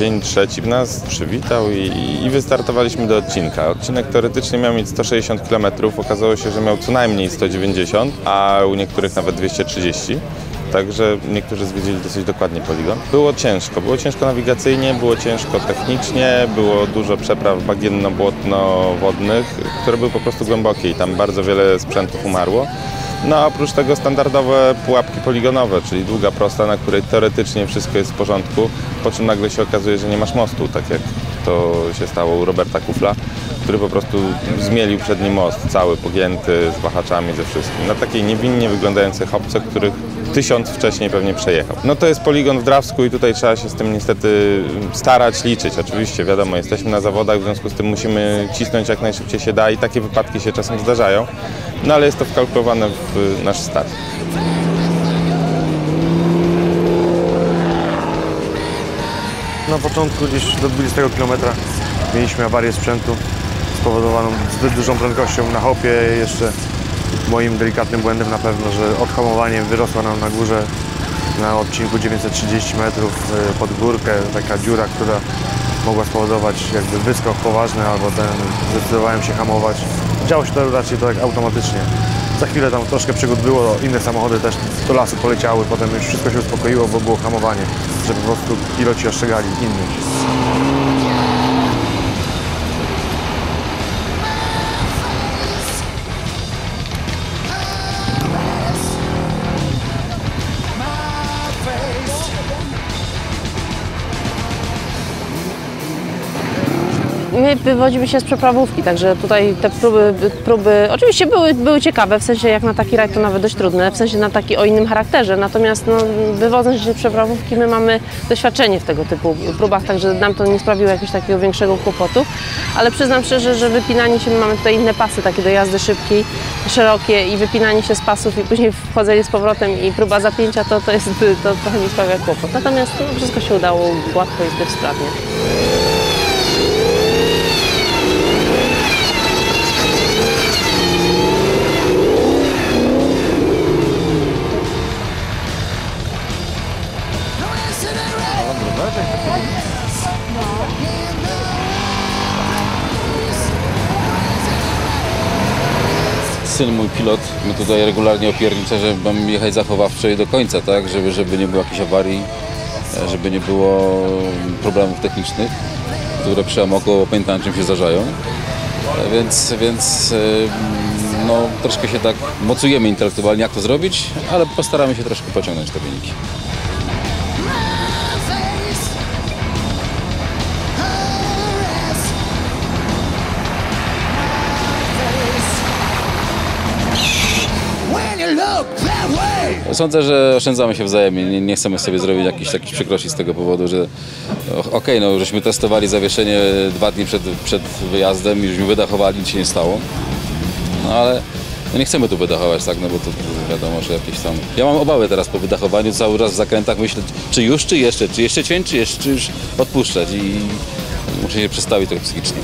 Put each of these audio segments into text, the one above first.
Dzień trzeci nas przywitał i, i wystartowaliśmy do odcinka. Odcinek teoretycznie miał mieć 160 km, okazało się, że miał co najmniej 190, a u niektórych nawet 230. Także niektórzy zwiedzili dosyć dokładnie poligon. Było ciężko, było ciężko nawigacyjnie, było ciężko technicznie, było dużo przepraw bagienno-błotno-wodnych, które były po prostu głębokie i tam bardzo wiele sprzętów umarło. No a oprócz tego standardowe pułapki poligonowe, czyli długa prosta, na której teoretycznie wszystko jest w porządku, po czym nagle się okazuje, że nie masz mostu, tak jak to się stało u Roberta Kufla, który po prostu zmielił przedni most, cały pogięty, z wahaczami, ze wszystkim. Na takiej niewinnie wyglądającej hopce, których tysiąc wcześniej pewnie przejechał. No to jest poligon w Drawsku i tutaj trzeba się z tym niestety starać, liczyć. Oczywiście, wiadomo, jesteśmy na zawodach, w związku z tym musimy cisnąć jak najszybciej się da i takie wypadki się czasem zdarzają, no ale jest to wkalkulowane w nasz start. Na początku gdzieś do 20 km mieliśmy awarię sprzętu spowodowaną zbyt dużą prędkością na hopie. Jeszcze moim delikatnym błędem na pewno, że odhamowanie wyrosło nam na górze na odcinku 930 metrów y, pod górkę, taka dziura, która mogła spowodować jakby wyskok poważny albo ten, zdecydowałem się hamować. Działo się to raczej tak automatycznie. Za chwilę tam troszkę przygód było, inne samochody też do lasu poleciały, potem już wszystko się uspokoiło, bo było hamowanie, że po prostu piloci ostrzegali innych. My wywodzimy się z przeprawówki, także tutaj te próby, próby oczywiście były, były ciekawe, w sensie jak na taki rajd to nawet dość trudne, w sensie na taki o innym charakterze, natomiast no, wywodząc się z przeprawówki my mamy doświadczenie w tego typu próbach, także nam to nie sprawiło jakiegoś takiego większego kłopotu, ale przyznam szczerze, że wypinanie się, my mamy tutaj inne pasy takie do jazdy szybkiej, szerokie i wypinanie się z pasów i później wchodzenie z powrotem i próba zapięcia to, to, jest, to trochę mi sprawia kłopot, natomiast no, wszystko się udało gładko i zbyt. Syn, mój pilot, my tutaj regularnie opiernicza, że mam jechać zachowawczo i do końca, tak, żeby, żeby nie było jakichś awarii, żeby nie było problemów technicznych, które przy amoku pamiętam czym się zdarzają. E, Więc, więc e, no, troszkę się tak mocujemy intelektualnie, jak to zrobić, ale postaramy się troszkę pociągnąć te wyniki. Sądzę, że oszczędzamy się wzajemnie. Nie, nie chcemy sobie zrobić jakichś takich przykrości z tego powodu, że okej, no żeśmy testowali zawieszenie dwa dni przed, przed wyjazdem i żeśmy wydachowali, nic się nie stało. No ale no nie chcemy tu wydachować, tak, no bo to, to wiadomo, że jakieś tam... Ja mam obawy teraz po wydachowaniu, cały raz w zakrętach myślę, czy już, czy jeszcze, czy jeszcze cięć, czy jeszcze, czy już odpuszczać i muszę się przestawić trochę psychicznie.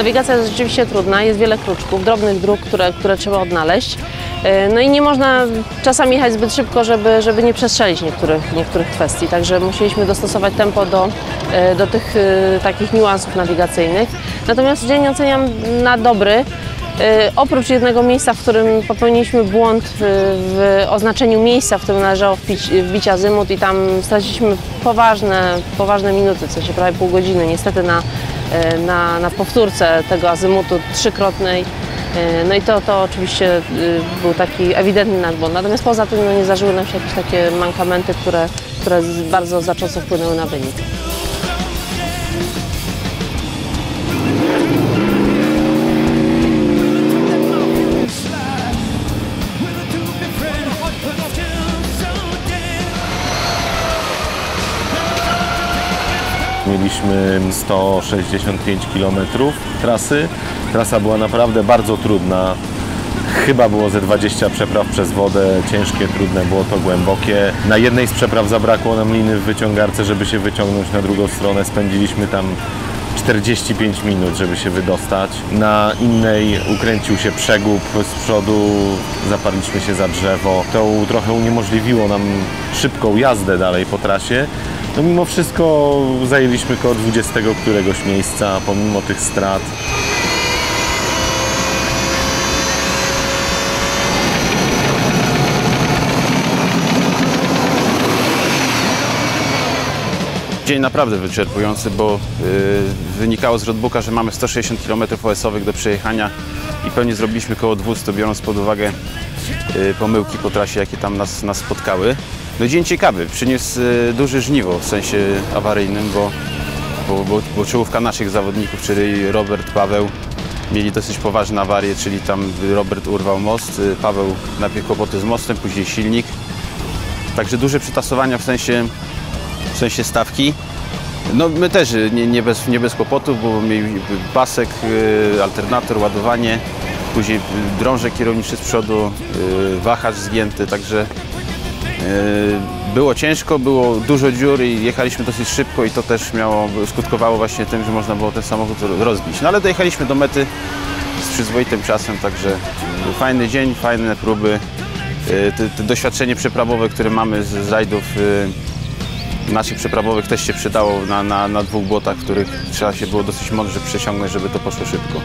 Nawigacja jest rzeczywiście trudna, jest wiele kruczków, drobnych dróg, które, które trzeba odnaleźć. E, No i nie można czasami jechać zbyt szybko, żeby, żeby nie przestrzelić niektórych, niektórych kwestii. Także musieliśmy dostosować tempo do, e, do tych e, takich niuansów nawigacyjnych. Natomiast dzień oceniam na dobry. Oprócz jednego miejsca, w którym popełniliśmy błąd w, oznaczeniu miejsca, w którym należało wbić, wbić azymut i tam straciliśmy poważne, poważne minuty, w sensie prawie pół godziny niestety na, na, na powtórce tego azymutu trzykrotnej. E, No i to, to oczywiście y, był taki ewidentny nasz. Natomiast poza tym no, nie zdarzyły nam się jakieś takie mankamenty, które, które bardzo znacząco wpłynęły na wynik. Mieliśmy 165 km trasy. Trasa była naprawdę bardzo trudna. Chyba było ze 20 przepraw przez wodę, ciężkie, trudne, było to głębokie. Na jednej z przepraw zabrakło nam liny w wyciągarce, żeby się wyciągnąć na drugą stronę. Spędziliśmy tam 45 minut, żeby się wydostać. Na innej ukręcił się przegub z przodu, zaparliśmy się za drzewo. To trochę uniemożliwiło nam szybką jazdę dalej po trasie. No mimo wszystko zajęliśmy koło 20 któregoś miejsca, pomimo tych strat. Dzień naprawdę wyczerpujący, bo y, wynikało z roadbooka, że mamy 160 km OS-owych do przejechania i pewnie zrobiliśmy około 200, biorąc pod uwagę y, pomyłki po trasie, jakie tam nas, nas spotkały. No dzień ciekawy, przyniósł y, duże żniwo w sensie awaryjnym, bo, bo, bo, bo czołówka naszych zawodników, czyli Robert, Paweł, mieli dosyć poważne awarie, czyli tam Robert urwał most, y, Paweł najpierw kłopoty z mostem, później silnik. Także duże przetasowania w sensie w sensie stawki. No my też y, nie, nie, bez, nie bez kłopotów, bo mieli pasek, alternator, ładowanie, później drążek kierowniczy z przodu, wahacz zgięty, także było ciężko, było dużo dziur i jechaliśmy dosyć szybko i to też miało, skutkowało właśnie tym, że można było ten samochód rozbić. No ale dojechaliśmy do mety z przyzwoitym czasem, także fajny dzień, fajne próby. Y, te, te doświadczenie przeprawowe, które mamy z rajdów y, naszych przeprawowych też się przydało na, na, na dwóch błotach, których trzeba się było dosyć mądrze przesiągnąć, żeby to poszło szybko.